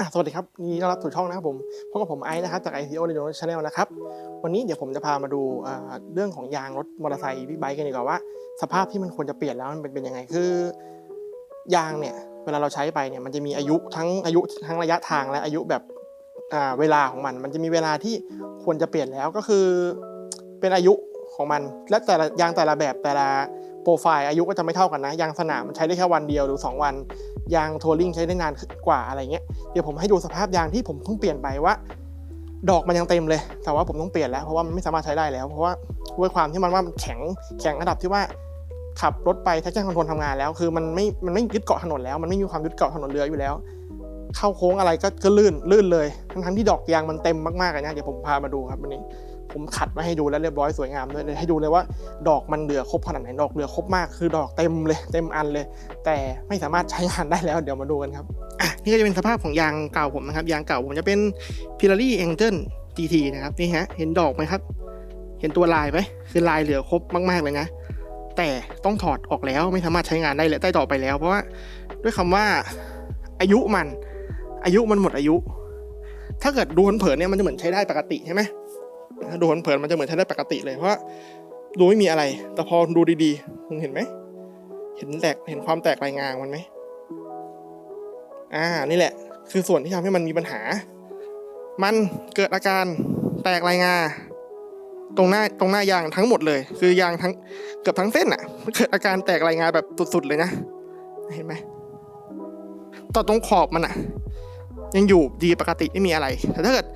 อะสวัสดีครับนดีต้อนรับสู่ช่องนะครับผมพบกับผมไอซ์นะครับจาก ICO Radio Channel นะครับวันนี้เดี๋ยวผมจะพามาดูเรื่องของยางรถมอเตอร์ไซค์บิ๊กไบค์กันดีกว่าว่า สภาพที่มันควรจะเปลี่ยนแล้วมันเป็นเป็นยังไงคือยางเนี่ยเวลาเราใช้ไปเนี่ยมันจะมีอายุทั้งอายุทั้งระยะทางและอายุแบบอ่าเวลาของมัน มันจะมีเวลาที่ควรจะเปลี่ยนแล้วก็คือเป็นอายุของมัน และแต่ละยางแต่ละแบบแต่ละ โปรไฟล์อายุก็จะไม่เท่ากันนะ ยางสนามมันใช้ได้แค่วันเดียวหรือสองวัน ยางทัวริงใช้ได้นานกว่าอะไรเงี้ย เดี๋ยวผมให้ดูสภาพยางที่ผมเพิ่งเปลี่ยนไปว่า ดอกมันยังเต็มเลย แต่ว่าผมต้องเปลี่ยนแล้วเพราะว่ามันไม่สามารถใช้ได้แล้ว เพราะว่าด้วยความที่มันว่ามันแข็งแข็งระดับที่ว่าขับรถไปแท็กชั่นคอนโทรลทำงานแล้ว คือมันไม่ มันไม่ยึดเกาะถนนแล้ว มันไม่มีความยึดเกาะถนนเรืออยู่แล้ว เข้าโค้งอะไรก็ก็ลื่น ลื่นเลย ทั้งทั้งที่ดอกยางมันเต็มมากๆเลยนะ เดี๋ยวผมพามาดูครับวันนี้ ผมขัดมาให้ดูแล้วเรียบร้อยสวยงามด้วยเลยให้ดูเลยว่า ดอกมันเหลือครบขนาดไหนดอกเหลือครบมากคือดอกเต็มเลยเต็มอันเลย แต่ไม่สามารถใช้งานได้แล้วเดี๋ยวมาดูกันครับนี่ก็จะเป็นสภาพของยางเก่าผมนะครับยางเก่าผมจะเป็น p i l a r y Angel GT นะครับนี่ฮะเห็นดอกไหมครับ เห็นตัวลายไหมคือลายเหลือครบมากๆเลยนะแต่ต้องถอดออกแล้วไม่สามารถใช้งานได้เลยได้ต่อไปแล้ว เพราะว่าด้วยคำว่าอายุมัน อายุมันหมดอายุ ถ้าเกิดดูเผินๆเนี่ยมันจะเหมือนใช้ได้ปกติใช่ไหม ถ้าดูเผินๆมันจะเหมือนใช้ได้ปกติเลยเพราะดูไม่มีอะไร แต่พอดูดีๆมึงเห็นไหม เห็นแตกเห็นความแตกรายงานมันไหมอ่านี่แหละ คือส่วนที่ทำให้มันมีปัญหา มันเกิดอาการแตกรายงา ตรงหน้าตรงหน้ายางทั้งหมดเลย คือยางทั้งเกือบทั้งเส้นอะ่ะมันเกิดอาการแตกรายงาแบบสุดๆเลยนะเห็นไหมต่อตรงขอบมันอะ่ะ ยังอยู่ดีปกติไม่มีอะไร แต่ถ้าเกิด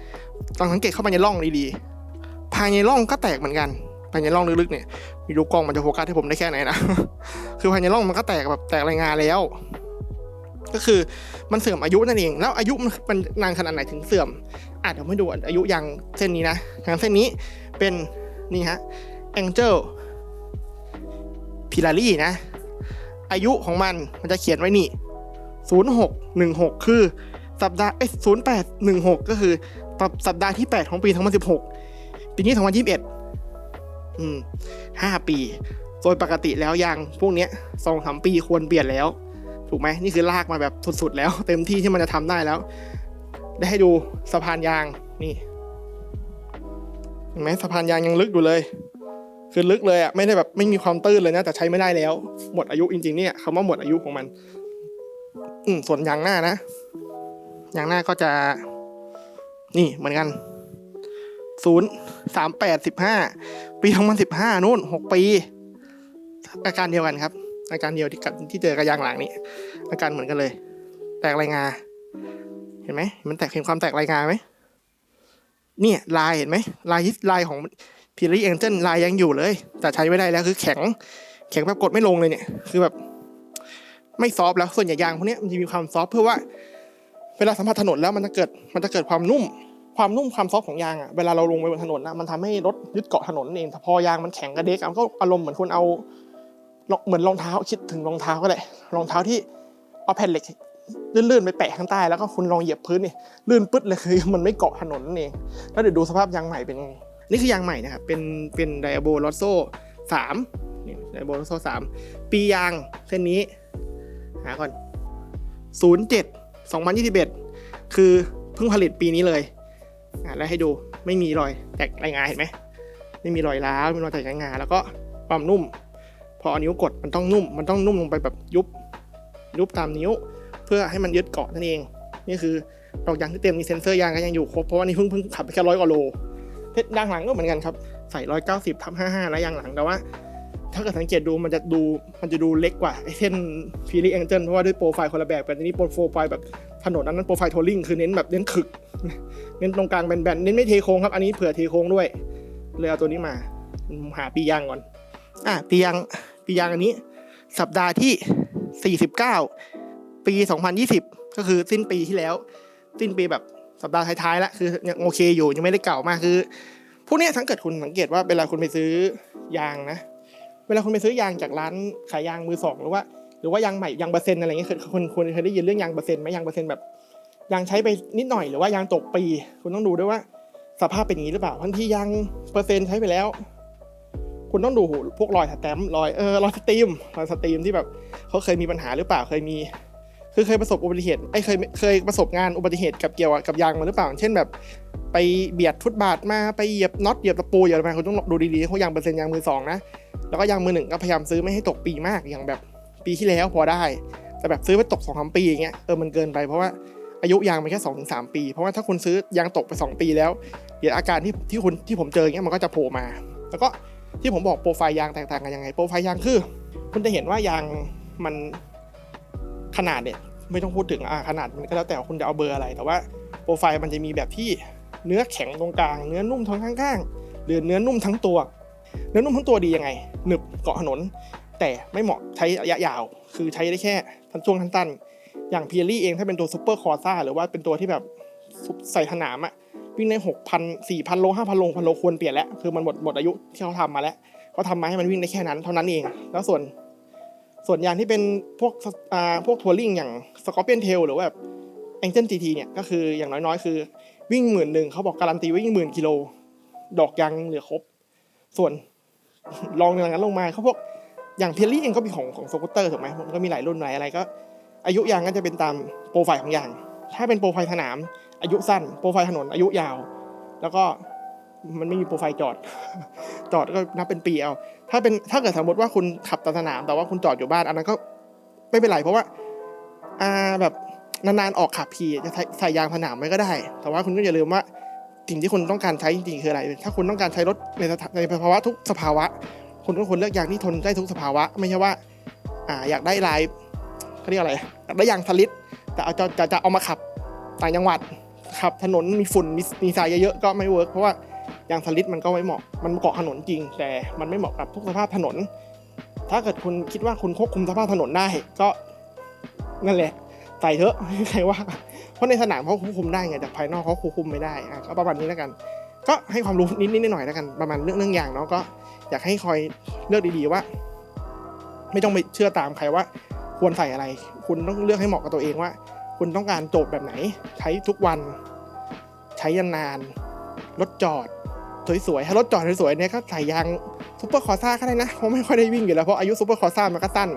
ลองสังเกตเข้าไปในร่องดีๆ ภายในร่องก็แตกเหมือนกัน ภายในร่องลึกๆเนี่ยมีดูกล้องมันจะโฟกัสให้ผมได้แค่ไหนนะ คือภายในร่องมันก็แตกแบบแตกรายงานแล้ว ก็คือมันเสื่อมอายุนั่นเอง แล้วอายุมันนานขนาดไหนถึงเสื่อมอาจจะเดี๋ยวให้ดูอายุยางเส้นนี้นะยางเส้นนี้เป็นนี่ฮะ Angel p i l a r y นะ อายุของมันมันจะเขียนไว้นี่ 0616 คือสัปดาห์เอ้ย0816 ก็คือสัปดาห์ที่ 8 ของปี 2016 ปีนี้ 2021 อืมห้าปี โดยปกติแล้วยางพวกเนี้ยสองสามปีควรเปลี่ยนแล้ว ถูกไหมนี่คือลากมาแบบสุดๆแล้ว เต็มที่ที่มันจะทำได้แล้ว ได้ให้ดูสะพานยางนี่เห็นไหมสะพานยางยังลึกอยู่เลย คือลึกเลยอะไม่ได้แบบไม่มีความตื้นเลยนะแต่ใช้ไม่ได้แล้ว หมดอายุจริงๆเนี่ยคำว่าหมดอายุของมัน อืมส่วนยางหน้านะยางหน้าก็จะ นี่เหมือนกัน ศูนย์สามแปดสิบห้าปีสองพันสิบห้านู่นหกปี อาการเดียวกันครับ อาการเดียวที่กับที่เจอกับยางหลังนี้อาการเหมือนกันเลย แตกรายงา เห็นไหมมันแตกเห็นความแตกรายงาไหมเนี่ยลายเห็นไหมลายลายของพีรีเองเจนลายยังอยู่เลย แต่ใช้ไม่ได้แล้วคือแข็ง แข็งแบบกดไม่ลงเลยเนี่ย คือแบบ ไม่ซอฟแล้วส่วนใหญ่ยางพวกนี้มันจะมีความซอฟเพื่อว่า เวลาสัมผัสถนนแล้วมันจะเกิดมันจะเกิดความนุ่ม ความนุ่มความซอฟของยางอะเวลาเราลงไปบนถนนนะมันทำให้รถยึดเกาะถนนเองแต่พอยางมันแข็งกระเดกอะมันก็อารมณ์เหมือนคนเอาเหมือนรองเท้าคิดถึงรองเท้าก็ได้รองเท้าที่เอาแผ่นเหล็กลื่นๆไปแปะข้างใต้แล้วก็คุณลองเหยียบพื้นนี่ลื่นปึ๊ดเลยคือมันไม่เกาะถนนนั่นเองแล้วเดี๋ยวดูสภาพยางใหม่เป็นยังไงนี่คือยางใหม่นะครับเป็นเป็นไดอาโบลอโซ่สามนี่ไดอาโบลอโซ่สามปียางเส้นนี้หาก่อนศูนย์เจ็ดสองพันยี่สิบเอ็ดคือเพิ่งผลิตปีนี้เลย แล้วให้ดูไม่มีรอยแตกรายงานเห็นไหมไม่มีรอยร้าวไม่มีรอยแตกรายงานแล้วก็ความนุ่ม พอเอานิ้วกดมันต้องนุ่ม มันต้องนุ่มลงไปแบบยุบยุบตามนิ้ว เพื่อให้มันยึดเกาะนั่นเอง นี่คือดอกยางที่เต็มนี่เซนเซอร์ยางก็ยังอยู่ครบเพราะว่านี่เพิ่งเพิ่งขับไปแค่ร้อยกว่าโลเพชรยางหลังก็เหมือนกันครับใส่ร้อยเก้าสิบทับห้าห้าแล้วยางหลังแต่ว่าถ้าเกิดสังเกตดูมันจะดูมันจะดูเล็กกว่าไอ้เส้นฟีลี่แองเจิลเพราะว่าด้วยโปรไฟล์คนละแบบกันอันนี้โปรไฟล์แบบถนนอันนั้นโปรไฟล์ทัวริงคือเน้นแบบเน้นขึก เน้นตรงกลางแบนๆเน้นไม่เทโค้งครับ อันนี้เผื่อเทโค้งด้วย เลยเอาตัวนี้มาหาปียางก่อน อะปียางปียางอันนี้ สัปดาห์ที่ 49 ปี 2020 ก็คือสิ้นปีที่แล้ว สิ้นปีแบบสัปดาห์ท้ายๆแล้วคือยังโอเคอยู่ยังไม่ได้เก่ามากคือพวกนี้ทั้งเกิดคุณสังเกตว่าเวลาคุณไปซื้อยางนะ เวลาคุณไปซื้อยางจากร้านขายยางมือสองหรือว่า หรือว่ายางใหม่ยางเปอร์เซ็นต์อะไรเงี้ยเคยคุณคุณเคยได้ยินเรื่องยางเปอร์เซ็นต์ไหมยางเปอร์เซ็นต์แบบ ยางใช้ไปนิดหน่อยหรือว่ายางตกปี คุณต้องดูด้วยว่า สภาพเป็นอย่างนี้หรือเปล่าบางทียางเปอร์เซ็นต์ใช้ไปแล้ว คุณต้องดูพวกรอยสแตมป์รอยเออรอยสตรีมรอยสตรีมที่แบบเขาเคยมีปัญหาหรือเปล่าเคยมีคือเคยประสบอุบัติเหตุไอ้เคยเคยประสบงานอุบัติเหตุกับเกี่ยวกับยางมาหรือเปล่า เช่นแบบ ไปเบียดฟุตบาทมาไปเหยียบน็อตเหยียบตะปูเหยียบอะไรมาคุณต้องดูดีๆเพรายางเปอร์เซ็นต์ยางมือสองนะแล้วก็ยางมือหนึ่งก็พยายามซื้อไม่ให้ตกปีมากอย่างแบบปีที่แล้วพอได้ แต่แบบซื้อไปตกสองสามปีอย่างเงี้ยเออมันเกินไปเพราะว่า อายุยางมันแค่สองถึงสามปี เพราะว่าถ้าคุณซื้อยางตกไปสองปีแล้ว เดี๋ยวอาการที่ที่คุณที่ผมเจอเงี้ยมันก็จะโผล่มา แล้วก็ที่ผมบอกโปรไฟล์ยางแตกต่างกันยังไง โปรไฟล์ยางคือ คุณจะเห็นว่ายางมันขนาดเนี่ยไม่ต้องพูดถึงอ่าขนาดมันก็แล้วแต่คุณจะเอาเบอร์อะไร แต่ว่าโปรไฟล์มันจะมีแบบที่เนื้อแข็งตรงกลางเนื้อนุ่มทั้งข้างๆหรือเนื้อนุ่มทั้งตัว เนื้อนุ่มทั้งตัวดียังไงหนึบเกาะถนน แต่ไม่เหมาะใช้ระยะยาว คือใช้ได้แค่ทันช่วงสั้น อย่างเพียรี่เองถ้าเป็นตัวซูเปอร์คอร์ซ่าหรือว่าเป็นตัวที่แบบใส่สนามอะวิ่งได้หกพันสี่พันโลห้าพันโลพันโลควรเปลี่ยนแล้วคือมันหมดหมดอายุที่เขาทำมาแล้วเขาทำมาให้มันวิ่งได้แค่นั้นเท่านั้นเอง แล้วส่วนส่วนยางที่เป็นพวกอ่าพวกทัวริงอย่างสกอร์เปียนเทลหรือว่าแบบแองเจิลจีทีเนี่ยก็คืออย่างน้อยๆ คือวิ่งหมื่นหนึ่งเขาบอกการันตีวิ่งหมื่นกิโลดอกยางเหลือครบ ส่วนลองอย่างนั้นลงมาเขาพวกอย่างเพียรี่เองก็มีของของสกูตเตอร์ถูกไหมมันก็มีหลายรุ่นหลายอะไรก็ อายุยางก็จะเป็นตามโปรไฟล์ของยาง ถ้าเป็นโปรไฟล์สนาม อายุสั้น โปรไฟล์ถนนอายุยาว แล้วก็มันไม่มีโปรไฟล์จอด จอดก็นับเป็นปีเอา ถ้าเป็นถ้าเกิดสมมติว่าคุณขับตามสนาม แต่ว่าคุณจอดอยู่บ้านอันนั้นก็ไม่เป็นไรเพราะว่าอ่าแบบนานๆออกขับพีจะใส่ใสยางสนามไว้ก็ได้ แต่ว่าคุณก็อย่าลืมว่าสิ่งที่คุณต้องการใช้จริงๆคืออะไร ถ้าคุณต้องการใช้รถในในภาวะทุกสภาวะ คุณก็ควรเลือกยางที่ทนได้ทุกสภาวะ ไม่ใช่ว่าอ่าอยากได้ลาย เขาเรียกอะไรอยากได้ยางสลิดแต่เอาจะจะจะเอามาขับต่างจังหวัดขับถนนมีฝุ่นมีมีทรายเยอะๆก็ไม่เวิร์กเพราะว่ายางสลิดมันก็ไม่เหมาะมันเกาะถนนจริง แต่มันไม่เหมาะกับทุกสภาพถนน ถ้าเกิดคุณคิดว่าคุณควบคุมสภาพถนนได้ก็นั่นแหละใส่เถอะใครว่า เพราะในสนามเขาควบคุมได้ไงแต่ภายนอกเขาควบคุมไม่ได้อะก็ประมาณนี้แล้วกัน ก็ให้ความรู้นิดๆหน่อยๆแล้วกันประมาณเรื่องเรื่องยางเนาะก็อยากให้คอยเลือกดีๆว่า ไม่ต้องไปเชื่อตามใครว่า ควรใส่อะไร คุณต้องเลือกให้เหมาะกับตัวเองว่า คุณต้องการโจทย์แบบไหน ใช้ทุกวัน ใช้นานรถจอดสวยๆถ้ารถจอดสวยๆเนี่ยก็ใส่ยางซูเปอร์คอร์ซ่าก็ได้นะเพราะไม่ค่อยได้วิ่งอยู่แล้วเพราะอายุซูเปอร์คอร์ซ่ามันก็สั้น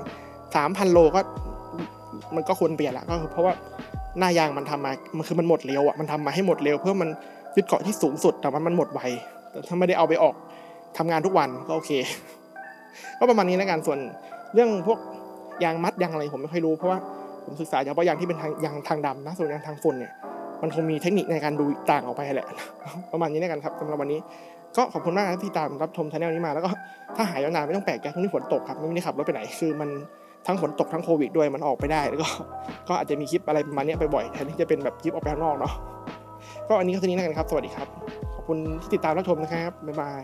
สามพันโลก็มันก็ควรเปลี่ยนละก็คือเพราะว่าหน้ายางมันทำมา มันคือมันหมดเร็วอะ มันทำมาให้หมดเร็วเพื่อมันยึดเกาะที่สูงสุด แต่ว่ามันหมดไว แต่ถ้าไม่ได้เอาไปออกทำงานทุกวันก็โอเค ก็ประมาณนี้แล้วกัน ส่วนเรื่องพวก ยางมัดยางอะไรผมไม่ค่อยรู้เพราะว่าผมศึกษาเฉพาะยางที่เป็นทางยางทางดำนะส่วนยางทางฝุ่นเนี่ยมันคงมีเทคนิคในการดูต่างออกไปแหละ ประมาณนี้แล้วกันครับสำหรับวันนี้ก็ขอบคุณมากที่ตามรับชมชาแนลนี้มาแล้วก็ถ้าหายยาวนานไม่ต้องแปลกใจช่วงนี้ฝนตกครับไม่ได้ขับรถไปไหนคือมันทั้งฝนตกทั้งโควิดด้วยมันออกไปได้แล้วก็ก็อาจจะมีคลิปอะไรประมาณนี้ยบ่อยแทนที่จะเป็นแบบคลิปออกไปข้างนอกเนาะก็อันนี้ก็เท่านี้แล้วกันครับ สวัสดีครับ ขอบคุณที่ติดตามรับชมนะครับบ๊ายบาย